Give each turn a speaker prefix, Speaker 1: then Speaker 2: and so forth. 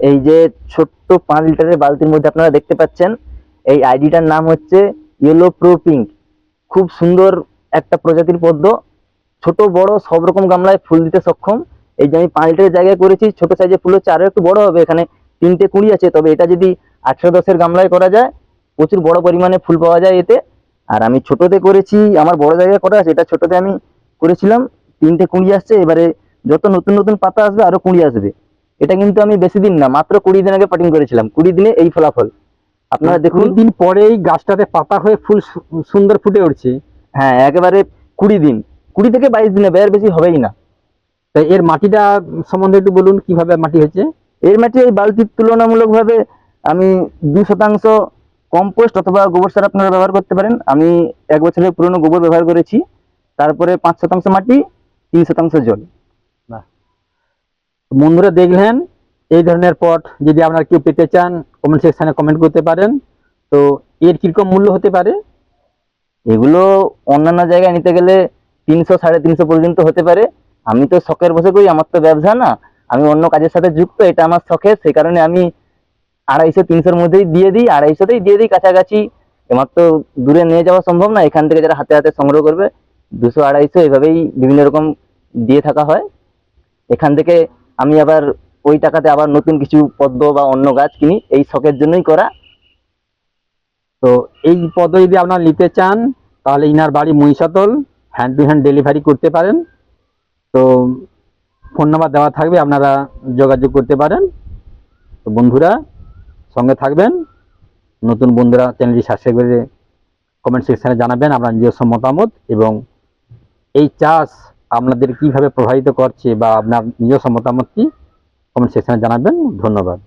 Speaker 1: এই যে ছোট্ট পাঁচ লিটারের বালতির মধ্যে আপনারা দেখতে পাচ্ছেন, এই আইডিটার নাম হচ্ছে ইয়েলো প্রো পিঙ্ক খুব সুন্দর একটা প্রজাতির পদ্ম। ছোট, বড়, সব রকম গামলায় ফুল দিতে সক্ষম। এই যে আমি পাঁচ লিটারের জায়গায় করেছি, ছোট সাইজে ফুল হচ্ছে আরও একটু বড় হবে, এখানে তিনটে কুড়ি আছে, তবে এটা যদি আঠেরো, দশের গামলায় করা যায়, প্রচুর বড় পরিমাণে ফুল পাওয়া যায় এতে। আর আমি ছোটতে করেছি, আমার বড় জায়গায় করা আছে, এটা ছোটতে আমি করেছিলাম, তিনটে কুড়ি আসছে, এবারে যত নতুন নতুন পাতা আসবে আরও কুড়ি আসবে। এটা কিন্তু আমি বেশি দিন না মাত্র কুড়ি দিন আগে পাটিং করেছিলাম। কুড়ি দিনে এই ফলাফল। আপনারা দেখুন।
Speaker 2: দিন পরেই গাছটাতে পাতা হয়ে ফুল সুন্দর ফুটে উঠছে।
Speaker 1: হ্যাঁ একেবারে কুড়ি দিন। কুড়ি থেকে বাইশ দিনে বের বেশি হবেই না।
Speaker 2: তাই এর মাটিটা সম্বন্ধে একটু বলুন কীভাবে মাটি হয়েছে?
Speaker 1: এর মাটি এই বালতির তুলনামূলকভাবে আমি দু শতাংশ কম্পোস্ট অথবা গোবর সার আপনারা ব্যবহার করতে পারেন। আমি এক বছরের পুরনো গোবর ব্যবহার করেছি। তারপরে পাঁচ শতাংশ মাটি তিন শতাংশ জল।
Speaker 2: বন্ধুরা দেখলেন, এই ধরনের পট যদি আপনারা কেউ পেতে চান কমেন্ট সেকশনে কমেন্ট করতে পারেন। তো এর কীরকম মূল্য হতে পারে?
Speaker 1: এগুলো অন্যান্য জায়গায় নিতে গেলে তিনশো, সাড়ে তিনশো পর্যন্ত হতে পারে। আমি তো শখের বসে করি, আমার তো ব্যবসা না। আমি অন্য কাজের সাথে যুক্ত, এটা আমার শখের সেই কারণে আমি আড়াইশো, তিনশোর মধ্যেই দিয়ে দিই, আড়াইশোতেই দিয়ে দিই কাছাকাছি। এবার তো দূরে নিয়ে যাওয়া সম্ভব না, এখান থেকে যারা হাতে হাতে সংগ্রহ করবে, দুশো, আড়াইশো, এভাবেই বিভিন্ন রকম দিয়ে থাকা হয়। এখান থেকে আমি আবার ওই টাকাতে আবার নতুন কিছু পদ্ম বা অন্য গাছ কিনি, এই শখের জন্যই করা।
Speaker 2: তো এই পদ যদি আপনারা নিতে চান, তাহলে ইনার বাড়ি Mahishatal hand to hand delivery করতে পারেন। তো ফোন নাম্বার দেওয়া থাকবে, আপনারা যোগাযোগ করতে পারেন। তো বন্ধুরা, সঙ্গে থাকবেন। নতুন বন্ধুরা চ্যানেলটি সাবস্ক্রাইব করে কমেন্ট সেকশনে জানাবেন, আপনার নিজস্ব মতামত এবং এই চাষ আপনাদের কীভাবে প্রভাবিত করছে বা আপনার নিজস্ব মতামতটি কমেন্ট সেকশনে জানাবেন। ধন্যবাদ।